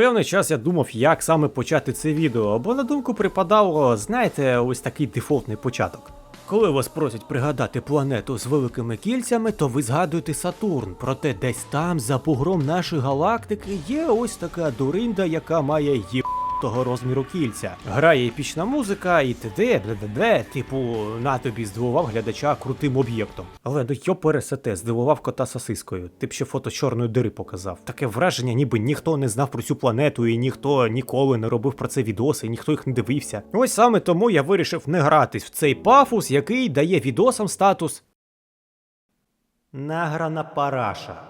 Певний час я думав, як саме почати це відео, бо на думку припадало, знаєте, ось такий дефолтний початок. Коли вас просять пригадати планету з великими кільцями, то ви згадуєте Сатурн. Проте десь там, за погром нашої галактики, є ось така дуринда, яка має є. Того розміру кільця. Грає епічна музика і т.д. бля-бля-бля, типу, на тобі здивував глядача крутим об'єктом. Але ну йо пересете, здивував кота сосискою. Ти б ще фото чорної дири показав. Таке враження, ніби ніхто не знав про цю планету, і ніхто ніколи не робив про це відоси, і ніхто їх не дивився. Ось саме тому я вирішив не гратись в цей пафус, який дає відосам статус. Награна параша.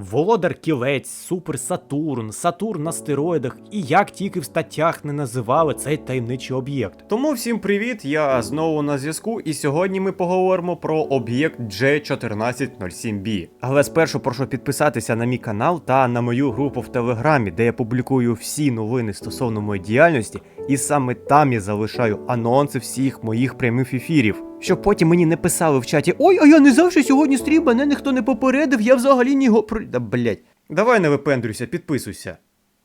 Володар кілець, Супер Сатурн, Сатурн на стероїдах і як тільки в статтях не називали цей таємничий об'єкт. Тому всім привіт, я знову на зв'язку, і сьогодні ми поговоримо про об'єкт J1407B. Але спершу прошу підписатися на мій канал та на мою групу в Телеграмі, де я публікую всі новини стосовно моєї діяльності, і саме там я залишаю анонси всіх моїх прямих ефірів. Щоб потім мені не писали в чаті Ой, а я не завжди сьогодні стрім, мене ніхто не попередив, я взагалі ні го... про- Да, блять. Давай не випендрюйся, підписуйся.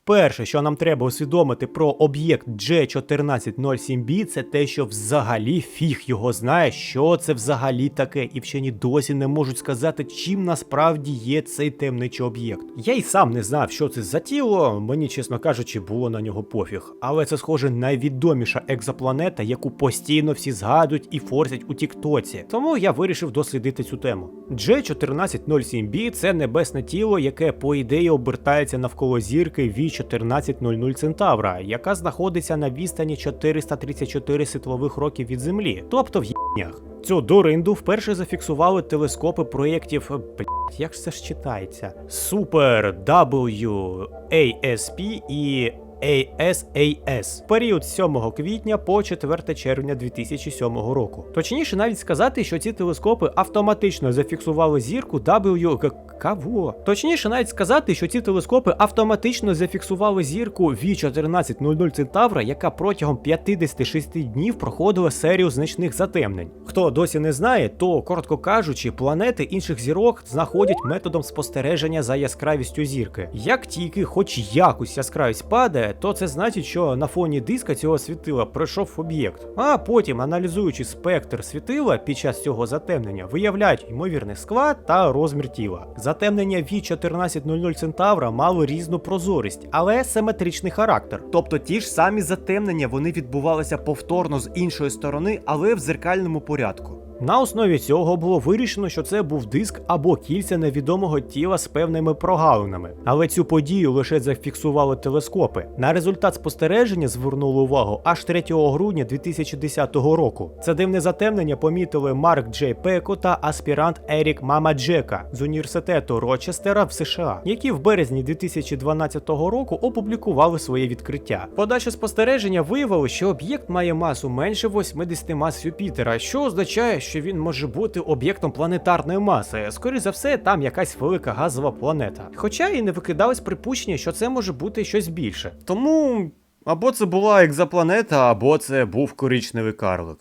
Перше, що нам треба усвідомити про об'єкт J1407B, це те, що взагалі фіг його знає, що це взагалі таке, і вчені досі не можуть сказати, чим насправді є цей темничий об'єкт. Я й сам не знав, що це за тіло, мені, чесно кажучи, було на нього пофіг. Але це, схоже, найвідоміша екзопланета, яку постійно всі згадують і форсять у Тіктоці. Тому я вирішив дослідити цю тему. J1407B це небесне тіло, яке, по ідеї, обертається навколо зірки V1400 Центавра, яка знаходиться на відстані 434 світлових років від Землі, тобто в їбнях. Цю дуринду вперше зафіксували телескопи проєктів. Блять, як це ж читається? Super W ASP і ASAS в період з 7 квітня по 4 червня 2007 року. Точніше, навіть сказати, що ці телескопи автоматично зафіксували зірку W... Кого? Точніше, навіть сказати, що ці телескопи автоматично зафіксували зірку V1400 Центавра, яка протягом 56 днів проходила серію значних затемнень. Хто досі не знає, то коротко кажучи, планети інших зірок знаходять методом спостереження за яскравістю зірки. Як тільки хоч якось яскравість падає, то це значить, що на фоні диска цього світила пройшов об'єкт. А потім, аналізуючи спектр світила під час цього затемнення, виявляють ймовірний склад та розмір тіла. Затемнення V1400 Центавра мало різну прозорість, але симетричний характер. Тобто ті ж самі затемнення вони відбувалися повторно з іншої сторони, але в зеркальному порядку. На основі цього було вирішено, що це був диск або кільця невідомого тіла з певними прогалинами. Але цю подію лише зафіксували телескопи. На результат спостереження звернули увагу аж 3 грудня 2010 року. Це дивне затемнення помітили Марк Джей Пеко та аспірант Ерік Мамаджека з університету Рочестера в США, які в березні 2012 року опублікували своє відкриття. Подальше спостереження виявило, що об'єкт має масу менше 80 мас Юпітера, що означає, що він може бути об'єктом планетарної маси. Скоріше за все, там якась велика газова планета. Хоча і не викидалось припущення, що це може бути щось більше. Тому або це була екзопланета, або це був коричневий карлик.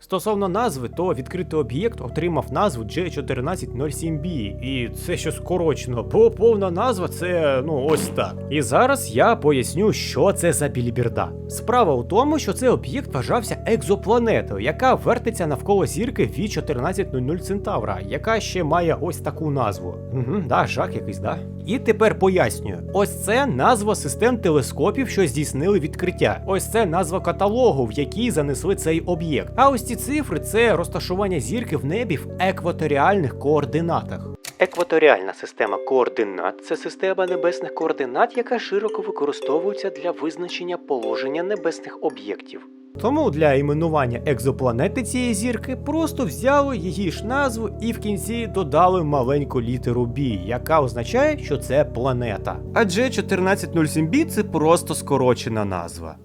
Стосовно назви, то відкритий об'єкт отримав назву J1407B, і це що скорочено, бо повна назва це ну ось так. І зараз я поясню, що це за біліберда. Справа у тому, що цей об'єкт вважався екзопланетою, яка вертиться навколо зірки V1400 Центавра, яка ще має ось таку назву. Угу, да, жах якийсь, да? І тепер пояснюю: ось це назва систем телескопів, що здійснили відкриття. Ось це назва каталогу, в який занесли цей об'єкт. А ось ці цифри це розташування зірки в небі в екваторіальних координатах. Екваторіальна система координат це система небесних координат, яка широко використовується для визначення положення небесних об'єктів. Тому для іменування екзопланети цієї зірки просто взяли її ж назву і в кінці додали маленьку літеру B, яка означає, що це планета. Адже 1407B це просто скорочена назва.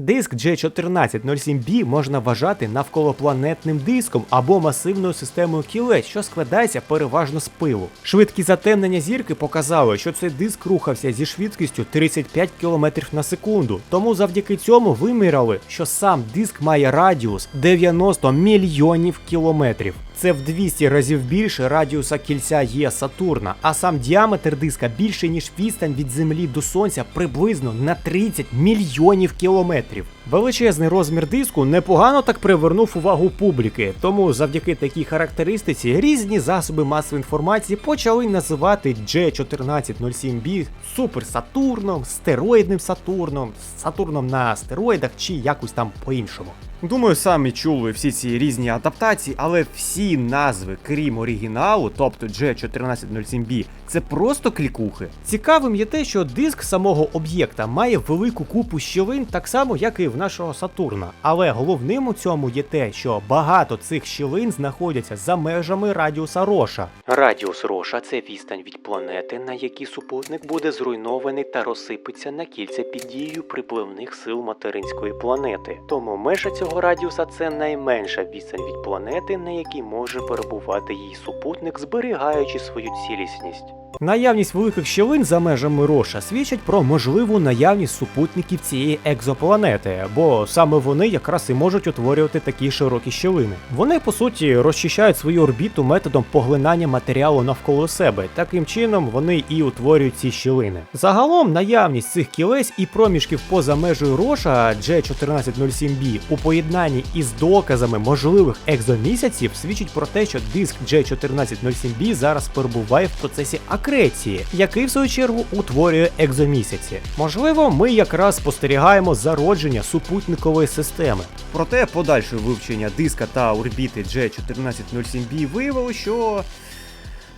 Диск J1407B можна вважати навколопланетним диском або масивною системою кілець, що складається переважно з пилу. Швидкі затемнення зірки показали, що цей диск рухався зі швидкістю 35 км на секунду. Тому завдяки цьому виміряли, що сам диск має радіус 90 мільйонів кілометрів. Це в 200 разів більше радіуса кільця Є Сатурна, а сам діаметр диска більше ніж відстань від Землі до Сонця приблизно на 30 мільйонів кілометрів. Величезний розмір диску непогано так привернув увагу публіки, тому завдяки такій характеристиці різні засоби масової інформації почали називати G1407B Супер Сатурном, стероїдним Сатурном, Сатурном на стероїдах чи якось там по-іншому. Думаю, самі чули всі ці різні адаптації, але всі назви, крім оригіналу, тобто G1407B, це просто клікухи. Цікавим є те, що диск самого об'єкта має велику купу щілин, так само, як і в нашого Сатурна. Але головним у цьому є те, що багато цих щілин знаходяться за межами радіуса Роша. Радіус Роша це відстань від планети, на якій супутник буде зруйнований та розсипеться на кільця під дією припливних сил материнської планети. Тому межа цього радіуса це найменша відстань від планети, на якій може перебувати її супутник, зберігаючи свою цілісність. Наявність великих щілин за межами Роша свідчить про можливу наявність супутників цієї екзопланети, бо саме вони якраз і можуть утворювати такі широкі щілини. Вони по суті розчищають свою орбіту методом поглинання матеріалу навколо себе. Таким чином вони і утворюють ці щілини. Загалом наявність цих кілець і проміжків поза межею Роша G1407B у поєднанні із доказами можливих екзомісяців свідчить про те, що диск G1407B зараз перебуває в процесі акреції, який в свою чергу утворює екзомісяці. Можливо, ми якраз спостерігаємо зародження супутникової системи. Проте подальше вивчення диска та орбіти G1407B виявило, що.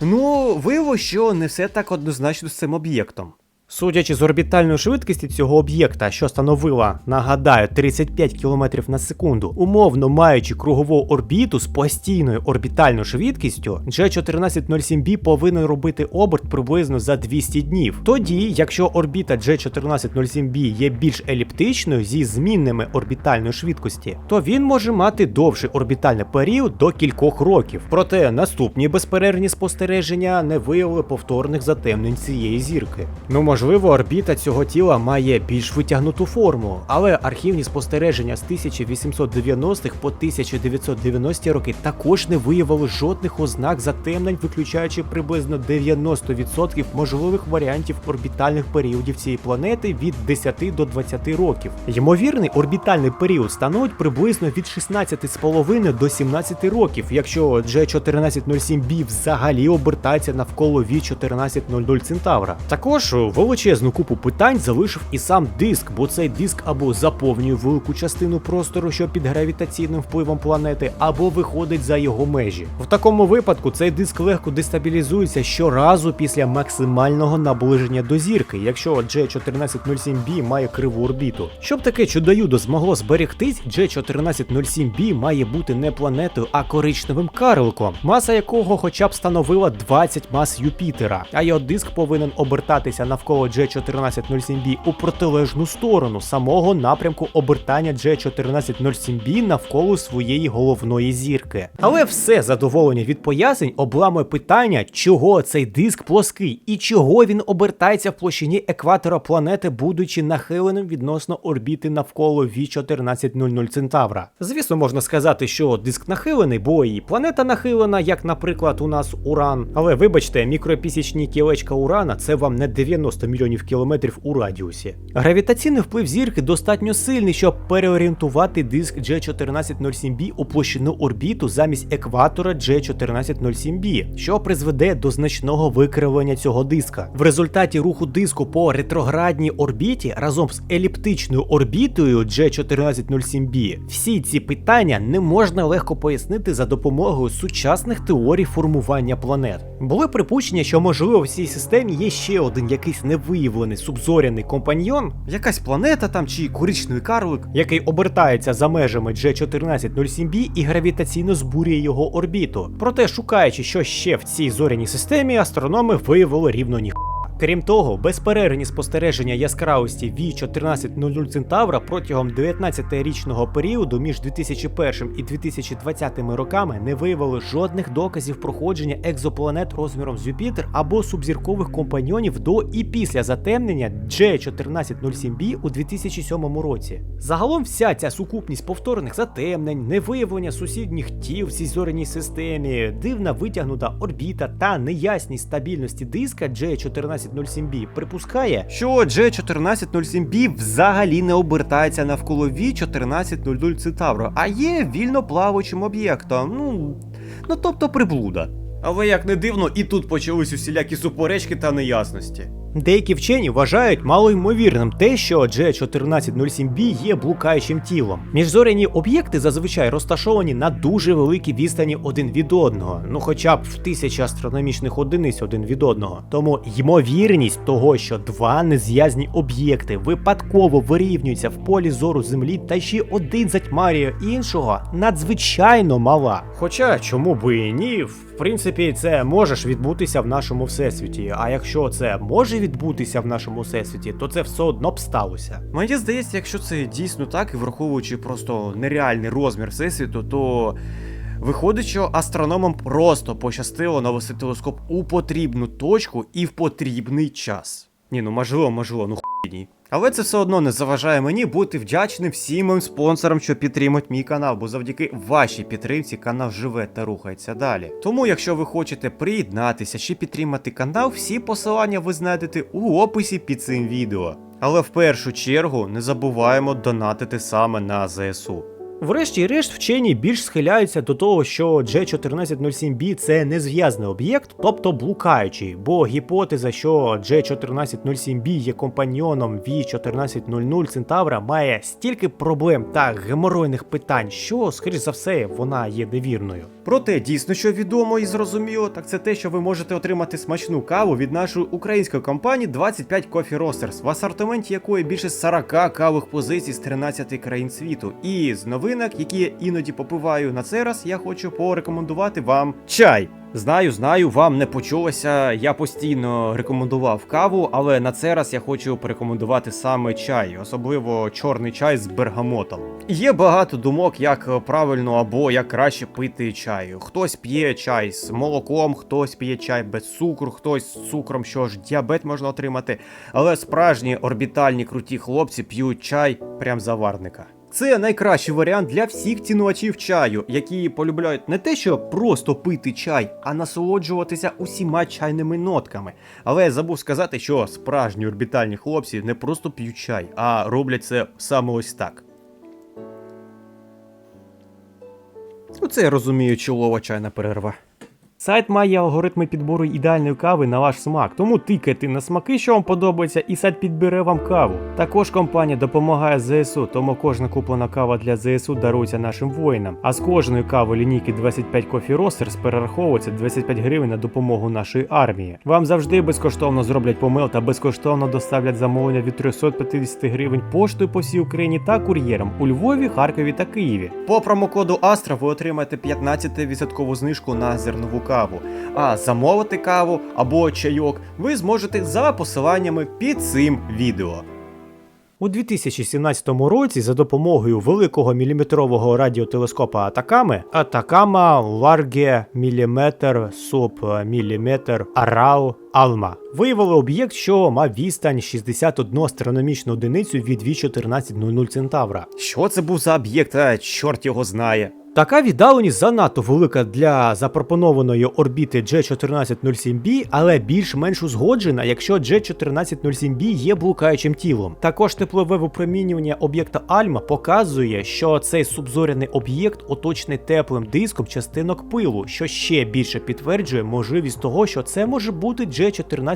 Ну, виявило, що не все так однозначно з цим об'єктом. Судячи з орбітальної швидкості цього об'єкта, що становила, нагадаю, 35 км на секунду, умовно маючи кругову орбіту з постійною орбітальною швидкістю, G1407B повинен робити оберт приблизно за 200 днів. Тоді, якщо орбіта G1407B є більш еліптичною зі змінними орбітальної швидкості, то він може мати довший орбітальний період до кількох років. Проте наступні безперервні спостереження не виявили повторних затемнень цієї зірки. Ну, можливо, орбіта цього тіла має більш витягнуту форму, але архівні спостереження з 1890-х по 1990 роки також не виявили жодних ознак затемнень, виключаючи приблизно 90% можливих варіантів орбітальних періодів цієї планети від 10 до 20 років. Ймовірний орбітальний період становить приблизно від 16,5 до 17 років, якщо G1407B взагалі обертається навколо від 1400 Центавра. Також величезну купу питань залишив і сам диск, бо цей диск або заповнює велику частину простору, що під гравітаційним впливом планети, або виходить за його межі. В такому випадку цей диск легко дестабілізується щоразу після максимального наближення до зірки, якщо G1407B має криву орбіту. Щоб таке чудо-юдо змогло зберегтись, G1407B має бути не планетою, а коричневим карликом, маса якого хоча б становила 20 мас Юпітера, а його диск повинен обертатися навколо G1407B у протилежну сторону самого напрямку обертання G1407B навколо своєї головної зірки. Але все задоволення від пояснень обламує питання, чого цей диск плоский і чого він обертається в площині екватора планети, будучи нахиленим відносно орбіти навколо V1400 Центавра. Звісно, можна сказати, що диск нахилений, бо і планета нахилена, як, наприклад, у нас Уран. Але вибачте, мікропісячні кілечка Урана це вам не 90 мільйонів кілометрів у радіусі. Гравітаційний вплив зірки достатньо сильний, щоб переорієнтувати диск G1407B у площину орбіту замість екватора G1407B, що призведе до значного викривлення цього диска. В результаті руху диску по ретроградній орбіті разом з еліптичною орбітою G1407B всі ці питання не можна легко пояснити за допомогою сучасних теорій формування планет. Були припущення, що можливо в цій системі є ще один якийсь невиявлений субзоряний компаньйон, якась планета там чи коричневий карлик, який обертається за межами G1407B і гравітаційно збурює його орбіту. Проте, шукаючи що ще в цій зоряній системі, астрономи виявили рівно ні. Крім того, безперервні спостереження яскравості V1400 Центавра протягом 19-річного періоду між 2001 і 2020 роками не виявили жодних доказів проходження екзопланет розміром з Юпітер або субзіркових компаньйонів до і після затемнення J1407b у 2007 році. Загалом вся ця сукупність повторних затемнень, невиявлення сусідніх тіл в цій зоряній системі, дивна витягнута орбіта та неясність стабільності диска J1407b припускає, що G1407B взагалі не обертається навколо V1400 Центавра, а є вільно плавучим об'єктом. Ну, ну тобто приблуда. Але як не дивно, і тут почались усілякі суперечки та неясності. Деякі вчені вважають малоймовірним те, що J1407b є блукаючим тілом. Міжзоряні об'єкти зазвичай розташовані на дуже великій відстані один від одного, ну хоча б в тисячі астрономічних одиниць один від одного. Тому ймовірність того, що два незв'язні об'єкти випадково вирівнюються в полі зору Землі та ще один затьмарює іншого, надзвичайно мала. Хоча чому би і ні, в принципі, це може відбутися в нашому всесвіті. А якщо це може відбутися в нашому всесвіті, то це все одно б сталося. Мені здається, якщо це дійсно так, і враховуючи просто нереальний розмір всесвіту, то. Виходить, що астрономам просто пощастило навести телескоп у потрібну точку і в потрібний час. Ні, ну можливо, можливо, ну хуй. Але це все одно не заважає мені бути вдячним всім моїм спонсорам, що підтримують мій канал, бо завдяки вашій підтримці канал живе та рухається далі. Тому, якщо ви хочете приєднатися чи підтримати канал, всі посилання ви знайдете у описі під цим відео. Але в першу чергу не забуваємо донатити саме на ЗСУ. Врешті-решт, вчені більш схиляються до того, що J1407b це незв'язний об'єкт, тобто блукаючий, бо гіпотеза, що J1407b є компаньйоном V1400 Центавра, має стільки проблем та геморойних питань, що, скоріш за все, вона є невірною. Проте дійсно, що відомо і зрозуміло, так це те, що ви можете отримати смачну каву від нашої української компанії 25 Coffee Roasters, в асортименті якої більше 40 кавих позицій з 13 країн світу. І з новинок, які я іноді попиваю на цей раз, я хочу порекомендувати вам чай. Знаю, знаю, вам не почулося. Я постійно рекомендував каву, але на цей раз я хочу порекомендувати саме чай, особливо чорний чай з бергамотом. Є багато думок, як правильно або як краще пити чай. Хтось п'є чай з молоком, хтось п'є чай без цукру, хтось з цукром, що ж діабет можна отримати. Але справжні орбітальні круті хлопці п'ють чай прям заварника. Це найкращий варіант для всіх цінувачів чаю, які полюбляють не те, що просто пити чай, а насолоджуватися усіма чайними нотками. Але я забув сказати, що справжні орбітальні хлопці не просто п'ють чай, а роблять це саме ось так. Ну, це я розумію, чолова чайна перерва. Сайт має алгоритми підбору ідеальної кави на ваш смак, тому тикайте на смаки, що вам подобається, і сайт підбере вам каву. Також компанія допомагає ЗСУ, тому кожна куплена кава для ЗСУ дарується нашим воїнам. А з кожної кави лінійки 25 Coffee Roasters перераховується 25 гривень на допомогу нашої армії. Вам завжди безкоштовно зроблять помил та безкоштовно доставлять замовлення від 350 гривень поштою по всій Україні та кур'єром у Львові, Харкові та Києві. По промокоду Astra ви отримаєте 15% знижку на зернову каву. А замовити каву або чайок ви зможете за посиланнями під цим відео. У 2017 році за допомогою великого міліметрового радіотелескопа Атаками Атакама Ларге Міліметр Sub Міліметр Арау Alma виявили об'єкт, що мав відстань 61 астрономічну одиницю від V1400 Центавра. Що це був за об'єкт? А чорт його знає. Така віддаленість занадто велика для запропонованої орбіти J1407b, але більш-менш узгоджена, якщо J1407b є блукаючим тілом. Також теплове випромінювання об'єкта Альма показує, що цей субзоряний об'єкт оточений теплим диском частинок пилу, що ще більше підтверджує можливість того, що це може бути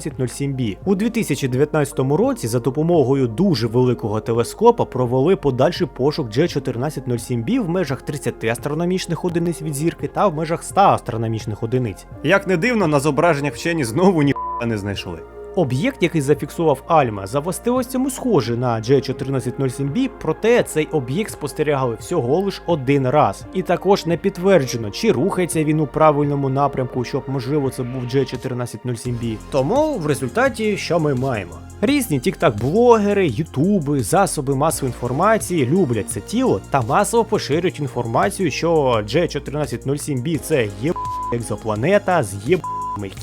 J1407b. У 2019 році за допомогою дуже великого телескопа провели подальший пошук J1407b в межах 30 астрономічних одиниць від зірки та в межах 100 астрономічних одиниць. Як не дивно, на зображеннях вчені знову ні не знайшли. Об'єкт, який зафіксував Альма, за властивостями схожий на J1407B, проте цей об'єкт спостерігали всього лиш один раз. І також не підтверджено, чи рухається він у правильному напрямку, щоб можливо це був J1407B. Тому в результаті що ми маємо? Різні тік-так-блогери, ютуби, засоби масової інформації люблять це тіло та масово поширюють інформацію, що J1407B це є екзопланета з є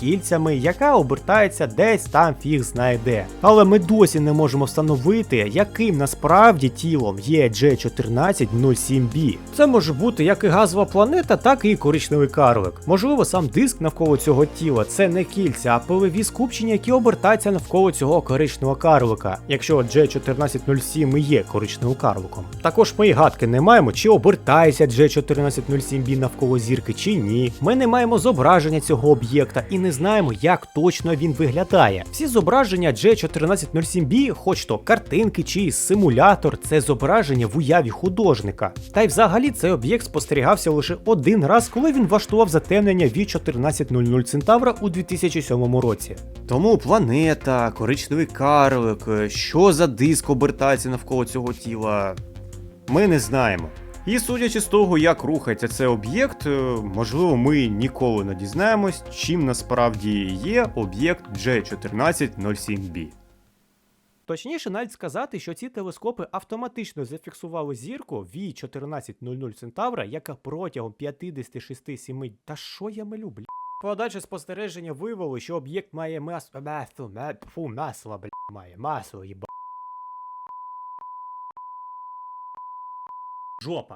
кільцями, яка обертається десь там фіг знає де. Але ми досі не можемо встановити, яким насправді тілом є J1407B. Це може бути як і газова планета, так і коричневий карлик. Можливо, сам диск навколо цього тіла це не кільця, а пилові скупчення, які обертаються навколо цього коричневого карлика, якщо J1407 і є коричневим карликом. Також ми й гадки не маємо, чи обертається J1407B навколо зірки, чи ні. Ми не маємо зображення цього об'єкта і не знаємо, як точно він виглядає. Всі зображення J1407B, хоч то картинки чи симулятор, це зображення в уяві художника. Та й взагалі цей об'єкт спостерігався лише один раз, коли він влаштував затемнення від 1400 Центавра у 2007 році. Тому планета, коричневий карлик, що за диск обертається навколо цього тіла, ми не знаємо. І судячи з того, як рухається цей об'єкт, е, можливо, ми ніколи не дізнаємось, чим насправді є об'єкт J1407B. Точніше, навіть сказати, що ці телескопи автоматично зафіксували зірку V1400 Центавра, яка протягом 56-7... Та що я милю, бля? Подальше спостереження виявило, що об'єкт має масу... масу... ма- Фу, масло, бля, має масло, їба. Жопа.